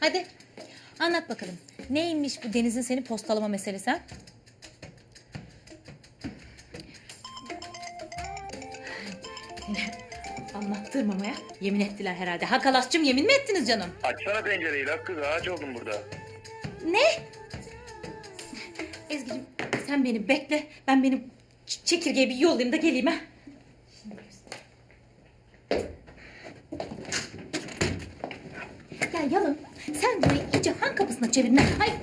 Hadi anlat bakalım. Neymiş bu Deniz'in seni postalama meselesi ha? Anlattırmamaya yemin ettiler herhalde. Ha Kalas'cığım yemin mi ettiniz canım? Açsana pencereyi lan kız ağaç oldum burada. Ne? Ezgi'cim sen beni bekle. Ben benim ç- çekirgeyi bir yollayayım da geleyim ha. Ya yalın sen burayı iyice han kapısına çevirdin. ha. Hayır.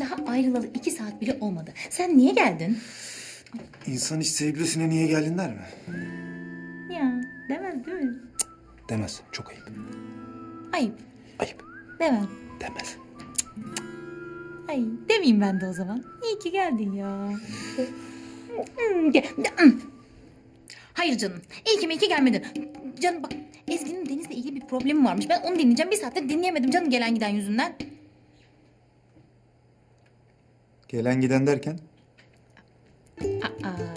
Daha ayrılalı iki saat bile olmadı. Sen niye geldin? İnsan hiç sevgilisine niye geldin der mi? Ya demez değil mi? Demez. Çok ayıp. Ayıp Ayıp. demez. Demez. Ay demeyeyim ben de o zaman. İyi ki geldin ya. Hayır canım. İyi ki mi iyi ki gelmedin. Canım bak Ezgi'nin Deniz'le ilgili bir problemi varmış. Ben onu dinleyeceğim. Bir saattir dinleyemedim canım gelen giden yüzünden. Gelen giden derken? Aa,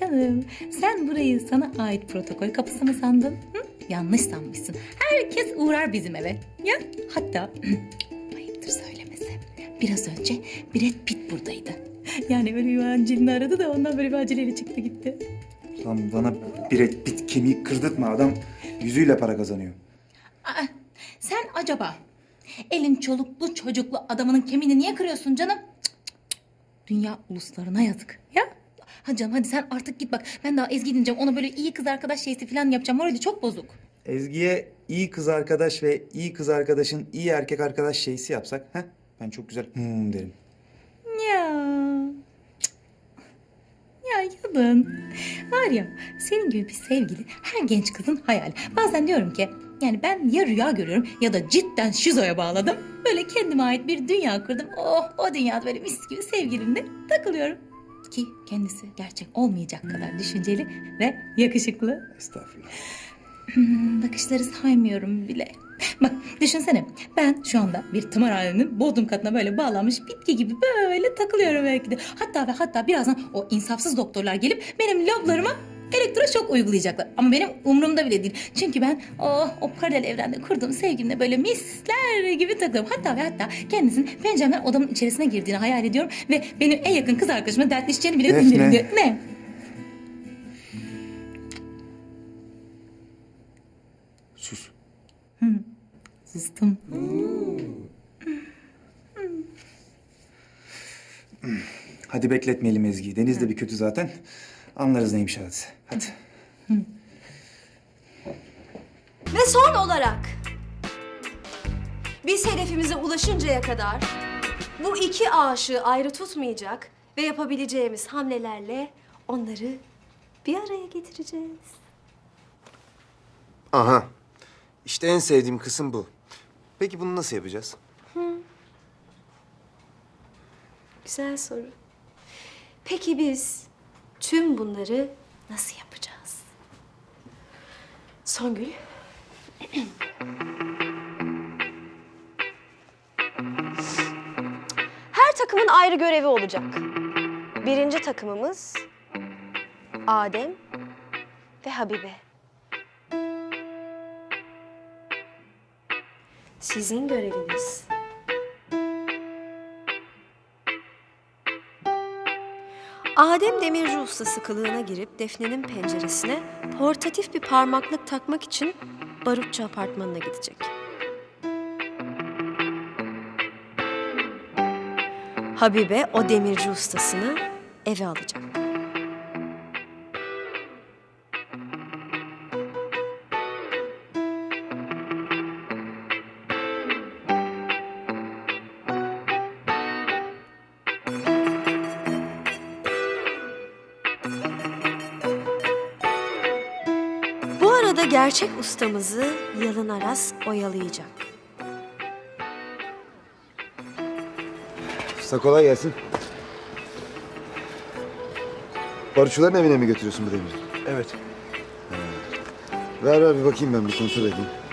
canım sen burayı sana ait protokol kapısı mı sandın? Hı? Yanlış sanmışsın. Herkes uğrar bizim eve. Ya hatta ayıptır söylemesi. Biraz önce Brad Pitt buradaydı. Yani böyle bir acilini aradı da ondan böyle bir aceleyle çıktı gitti. Lan bana et bit kemiği kırdırtma adam yüzüyle para kazanıyor. Aa, sen acaba elin çoluklu çocuklu adamının kemiğini niye kırıyorsun canım? Dünya uluslarına yazık ya. Hadi canım hadi sen artık git bak. Ben daha Ezgi dinleyeceğim. Ona böyle iyi kız arkadaş şeysi falan yapacağım. Morali çok bozuk. Ezgi'ye iyi kız arkadaş ve iyi kız arkadaşın iyi erkek arkadaş şeysi yapsak ha? Ben çok güzel hmm derim. Ya. Cık. Ya yalın. Var ya senin gibi bir sevgili her genç kızın hayali. Bazen diyorum ki yani ben ya rüya görüyorum ya da cidden şizoya bağladım. Böyle kendime ait bir dünya kurdum. Oh o dünyada böyle mis gibi sevgilimle takılıyorum. Ki kendisi gerçek olmayacak kadar düşünceli ve yakışıklı. Estağfurullah. Hmm, bakışları saymıyorum bile. Bak düşünsene ben şu anda bir tımarhanenin bodrum katına böyle bağlanmış bitki gibi böyle takılıyorum belki de. Hatta ve hatta birazdan o insafsız doktorlar gelip benim loblarıma elektroşok uygulayacaklar. Ama benim umurumda bile değil. Çünkü ben o, o paralel evrende kurduğum sevgimle böyle misler gibi takılıyorum. Hatta ve hatta kendisinin penceremden odamın içerisine girdiğini hayal ediyorum. Ve benim en yakın kız arkadaşımla dertleşeceğini bile Defne. diyor. Ne? Sus. Sustum. Hadi bekletmeyelim Ezgi'yi. Deniz de bir kötü zaten. Anlarız neymiş hadise. Hadi. Ve son olarak biz hedefimize ulaşıncaya kadar bu iki aşığı ayrı tutmayacak ve yapabileceğimiz hamlelerle onları bir araya getireceğiz. Aha. İşte en sevdiğim kısım bu. Peki bunu nasıl yapacağız? Güzel soru. Peki biz tüm bunları nasıl yapacağız? Songül. Her takımın ayrı görevi olacak. Birinci takımımız Adem ve Habibe. Sizin göreviniz Adem demirci ustası kılığına girip Defne'nin penceresine portatif bir parmaklık takmak için Barutçu apartmanına gidecek. Habibe o demirci ustasını eve alacak. Gerçek ustamızı Yalın Aras oyalayacak. Usta kolay gelsin. Barutçuların evine mi götürüyorsun bu demiri? Evet. Ver ver bir bakayım ben bir kontrol edeyim.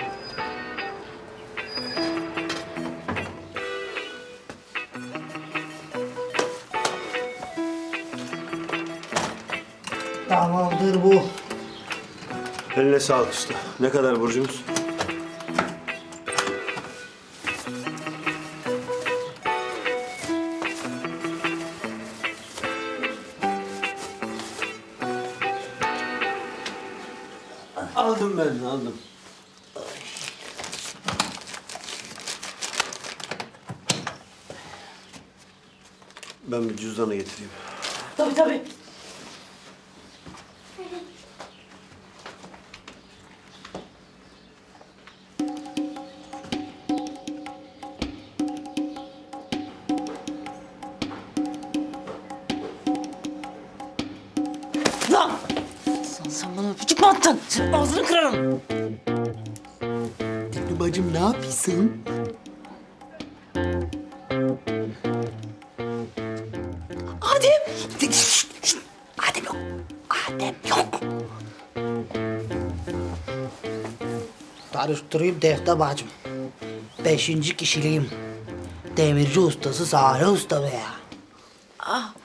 sağlık usta. Ne kadar borcumuz? Aldım ben, aldım. Ben bir cüzdanı getireyim. Tabii tabii. Senin ağzını kırarım. Tekno bacım ne yapıyorsun? Adem! Adem yok. Adem yok. Karıştırayım Defne bacım. Beşinci kişiliğim. Demirci ustası Salih Usta be ya. Ben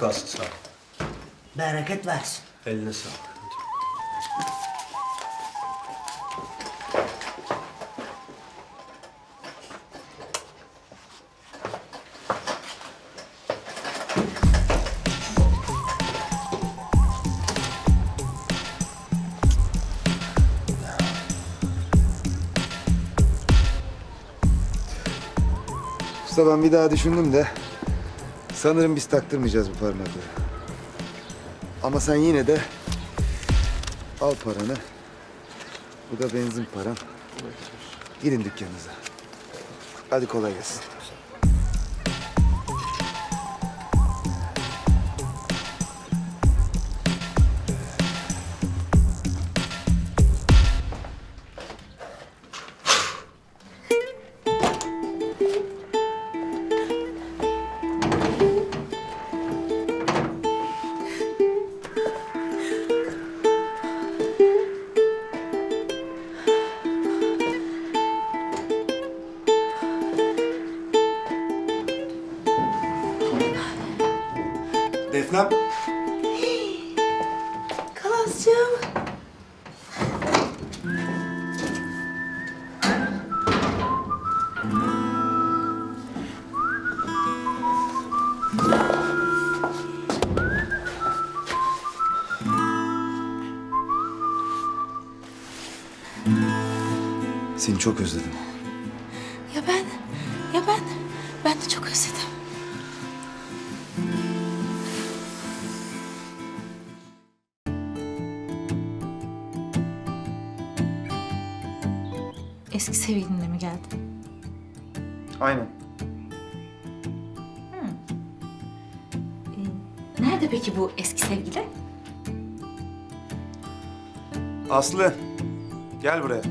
Kalsın sağ ol. Bereket versin. Eline sağlık. Usta ben bir daha düşündüm de sanırım biz taktırmayacağız bu parmakları. Ama sen yine de al paranı. Bu da benzin paran. Gidin dükkanınıza. Hadi kolay gelsin. Kalascığım. Seni çok özledim. Nerede peki bu eski sevgili? Aslı. Gel buraya.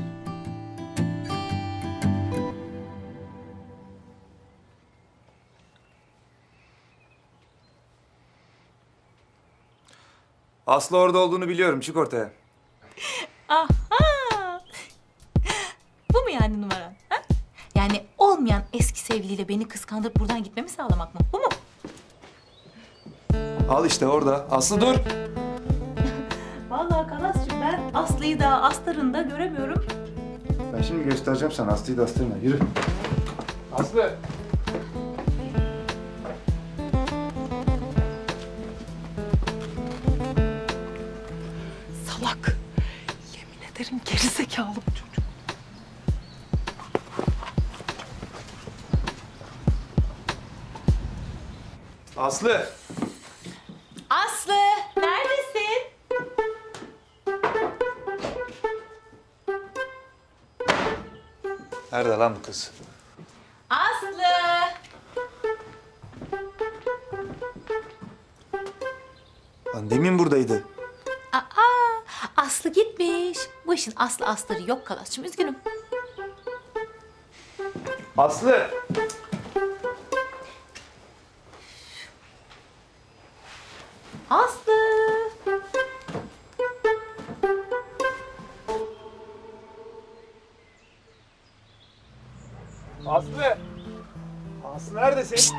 Aslı orada olduğunu biliyorum. Çık ortaya. Aha! Bu mu yani numaran? Ha? Yani olmayan eski sevgiliyle beni kıskandırıp buradan gitmemi sağlamak mı? Bu mu? Al işte orada. Aslı dur. Vallahi Kalascığım ben Aslı'yı da Astar'ını da göremiyorum. Ben şimdi göstereceğim sana. Aslı'yı da astırma. Yürü. Aslı. Salak. Yemin ederim gerizekalı bu çocuk. Aslı Nerede lan bu kız? Aslı! Lan demin buradaydı. Aa, Aslı gitmiş. Bu işin aslı astarı yok Kalas'cığım üzgünüm. Aslı. Aslı! Neredesin?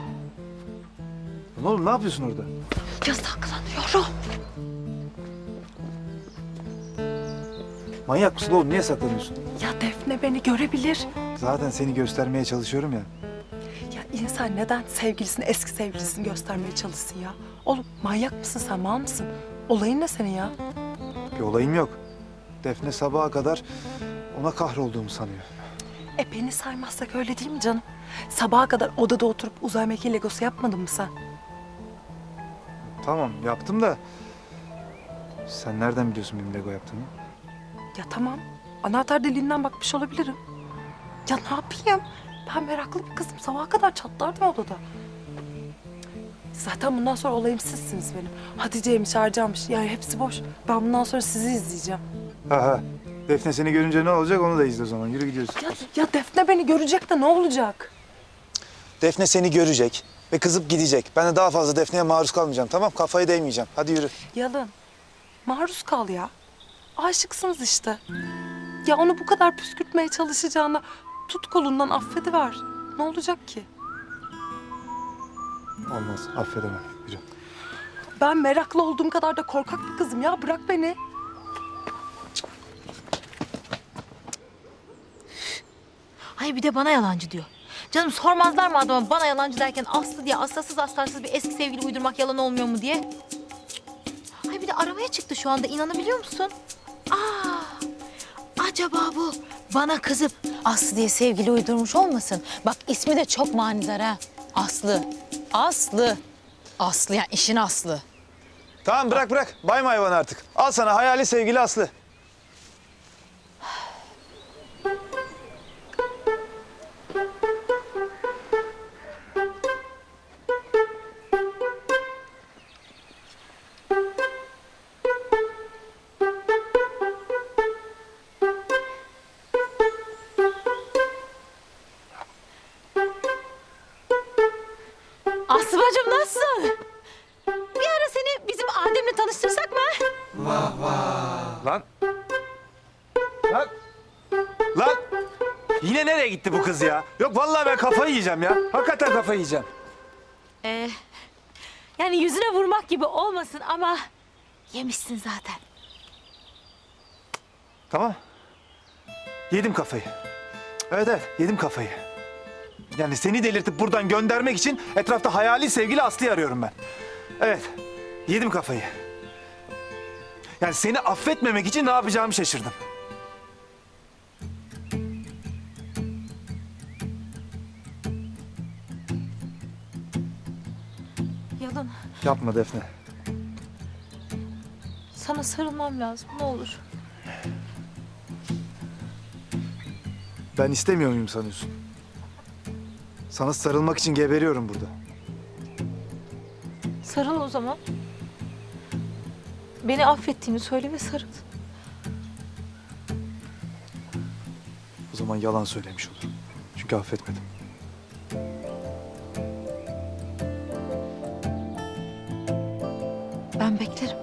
Lan oğlum ne yapıyorsun orada? Yasaklanıyorum. Manyak mısın oğlum? Niye saklanıyorsun? Ya Defne beni görebilir. Zaten seni göstermeye çalışıyorum ya. Ya insan neden sevgilisini, eski sevgilisini göstermeye çalışsın ya? Oğlum manyak mısın sen, mal mısın? Olayın ne senin ya? Bir olayım yok. Defne sabaha kadar ona kahrolduğumu sanıyor. E beni saymazsak öyle değil mi canım? Sabaha kadar odada oturup uzay mekiği legosu yapmadın mı sen? Tamam yaptım da... Sen nereden biliyorsun benim Lego yaptığımı? Ya tamam, anahtar deliğinden bakmış olabilirim. Ya ne yapayım? Ben meraklı bir kızım. Sabaha kadar çatlardım odada. Zaten bundan sonra olayım sizsiniz benim. Hatice'ymiş, Ercan'mış. Yani hepsi boş. Ben bundan sonra sizi izleyeceğim. Ha ha. Defne seni görünce ne olacak onu da izle o zaman. Yürü gidiyoruz. Ya, ya Defne beni görecek de ne olacak? Defne seni görecek ve kızıp gidecek. Ben de daha fazla Defne'ye maruz kalmayacağım tamam Kafayı değmeyeceğim. Hadi yürü. Yalın. Maruz kal ya. Aşıksınız işte. Ya onu bu kadar püskürtmeye çalışacağına tut kolundan affediver. Ne olacak ki? Olmaz affedemem. Yürü. Ben meraklı olduğum kadar da korkak bir kızım ya. Bırak beni. Ay bir de bana yalancı diyor. Canım sormazlar mı adama bana yalancı derken Aslı diye aslasız aslarsız bir eski sevgili uydurmak yalan olmuyor mu diye. Ay bir de aramaya çıktı şu anda inanabiliyor musun? Aa, acaba bu bana kızıp Aslı diye sevgili uydurmuş olmasın? Bak ismi de çok manidar ha. Aslı. Aslı. Aslı yani işin aslı. Tamam bırak bırak. Bayma hayvan artık. Al sana hayali sevgili. Aslı mı? Lan. Lan. Lan. Yine nereye gitti bu kız ya? Yok vallahi ben kafayı yiyeceğim ya. Hakikaten kafayı yiyeceğim. Ee, yani yüzüne vurmak gibi olmasın ama yemişsin zaten. Tamam. Yedim kafayı. Evet evet yedim kafayı. Yani seni delirtip buradan göndermek için etrafta hayali sevgili Aslı'yı arıyorum ben. Evet. Yedim kafayı. Yani seni affetmemek için ne yapacağımı şaşırdım. Yalın. Yapma Defne. Sana sarılmam lazım. Ne olur. Ben istemiyor muyum sanıyorsun? Sana sarılmak için geberiyorum burada. Sarıl o zaman. Beni affettiğini söyle ve sarıl. O zaman yalan söylemiş olurum. Çünkü affetmedim. Ben beklerim.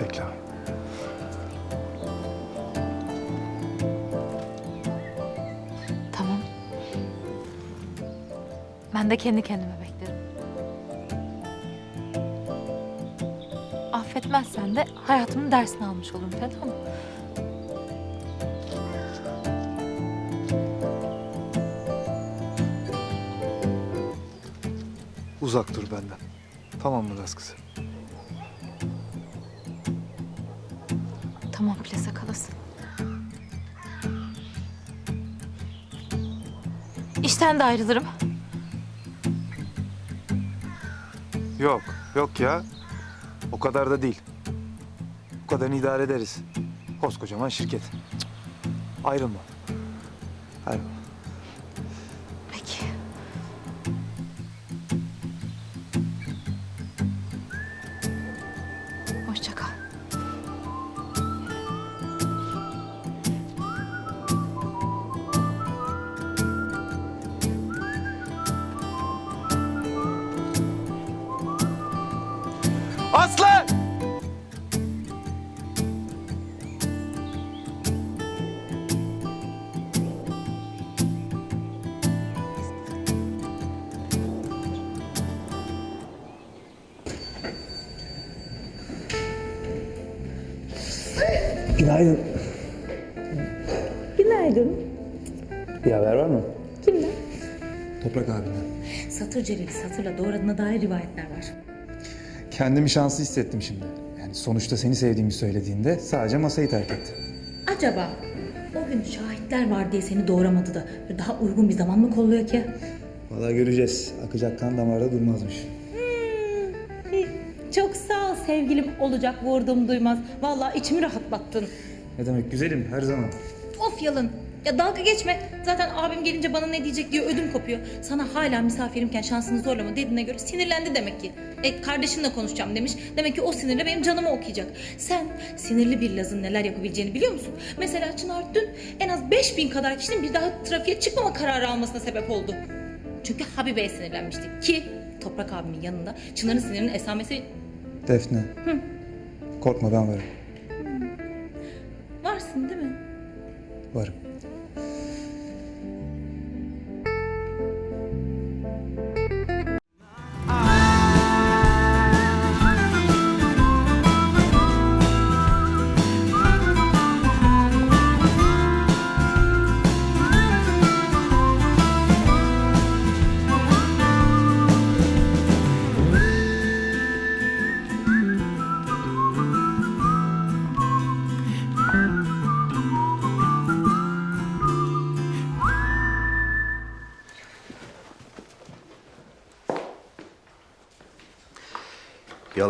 Bekle. Tamam. Ben de kendi kendime beklerim. Affetmezsen de hayatımın dersini almış olurum tamam mı? Uzak dur benden. Tamam mı Laz kızı? Tamam plasa kalasın. İşten de ayrılırım. Yok, yok ya. O kadar da değil. Bu kadarını idare ederiz. Koskocaman şirket. Cık. Ayrılma. Ayrılma. Günaydın. Günaydın. Bir haber var mı? Kimden? Toprak abiden. Satır Celil'i satırla doğradığına dair rivayetler var. Kendimi şanslı hissettim şimdi. Yani sonuçta seni sevdiğimi söylediğinde sadece masayı terk etti. Acaba o gün şahitler var diye seni doğramadı da daha uygun bir zaman mı kolluyor ki? Valla göreceğiz. Akacak kan damarda durmazmış. Sevgilim olacak vurdum duymaz. Vallahi içimi rahatlattın. Ne demek güzelim her zaman. Of yalın. Ya dalga geçme. Zaten abim gelince bana ne diyecek diye ödüm kopuyor. Sana hala misafirimken şansını zorlama dediğine göre sinirlendi demek ki. E kardeşimle konuşacağım demiş. Demek ki o sinirle benim canımı okuyacak. Sen sinirli bir Laz'ın neler yapabileceğini biliyor musun? Mesela Çınar dün en az 5000 kadar kişinin bir daha trafiğe çıkmama kararı almasına sebep oldu. Çünkü Habibe'ye sinirlenmişti ki Toprak abimin yanında Çınar'ın sinirinin esamesi Defne. Korkma ben varım. varsın değil mi? Varım.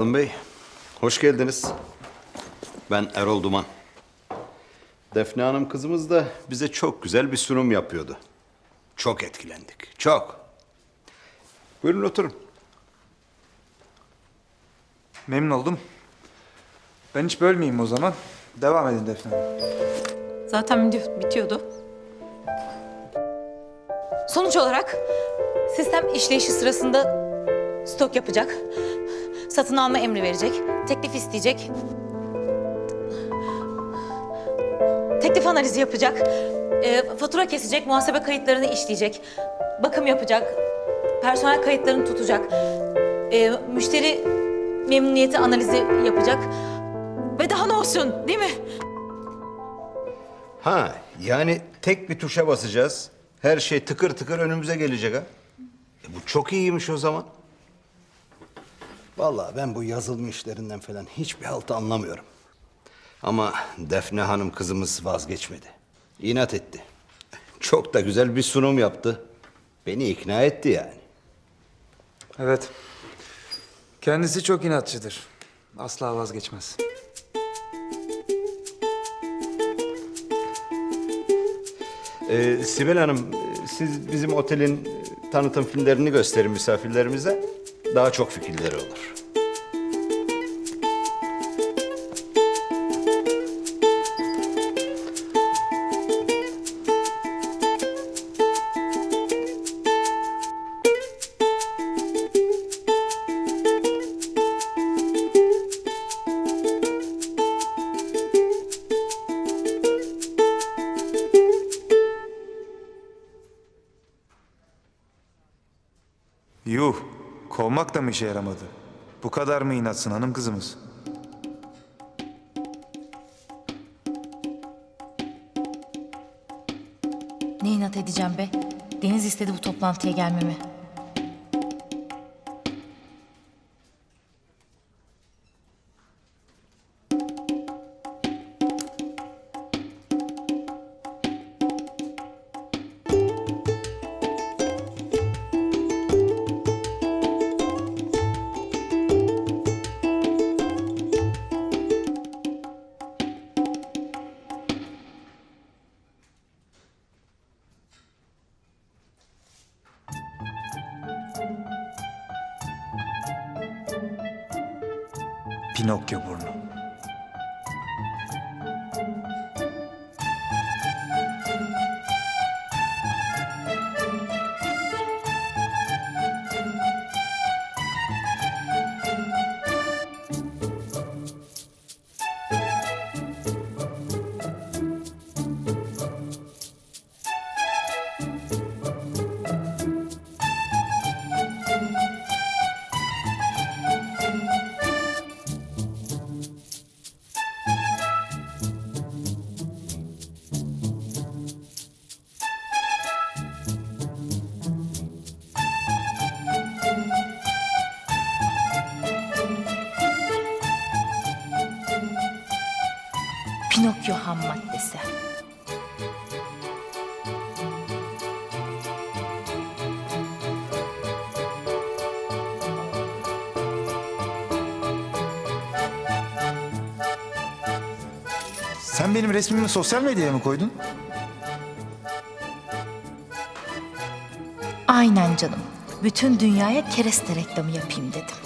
Yalın Bey, hoş geldiniz. Ben Erol Duman. Defne Hanım kızımız da bize çok güzel bir sunum yapıyordu. Çok etkilendik, çok. Buyurun oturun. Memnun oldum. Ben hiç bölmeyeyim o zaman. Devam edin Defne. Zaten biti- bitiyordu. Sonuç olarak sistem işleyişi sırasında stok yapacak. Satın alma emri verecek. Teklif isteyecek. Teklif analizi yapacak. e, fatura kesecek, muhasebe kayıtlarını işleyecek. Bakım yapacak. Personel kayıtlarını tutacak. e, müşteri memnuniyeti analizi yapacak. Ve daha ne olsun değil mi? Ha, yani tek bir tuşa basacağız. Her şey tıkır tıkır önümüze gelecek ha. E bu çok iyiymiş o zaman. Vallahi ben bu yazılım işlerinden falan hiçbir halt anlamıyorum. Ama Defne Hanım kızımız vazgeçmedi. İnat etti. Çok da güzel bir sunum yaptı. Beni ikna etti yani. Evet. Kendisi çok inatçıdır. Asla vazgeçmez. Ee, Sibel Hanım, siz bizim otelin tanıtım filmlerini gösterin misafirlerimize. Daha çok fikirleri olur. Mı işe yaramadı? Bu kadar mı inatsın hanım kızımız? Ne inat edeceğim be? Deniz istedi bu toplantıya gelmemi. Ham maddesi. Sen benim resmimi sosyal medyaya mı koydun? Aynen canım. Bütün dünyaya kereste reklamı yapayım dedim.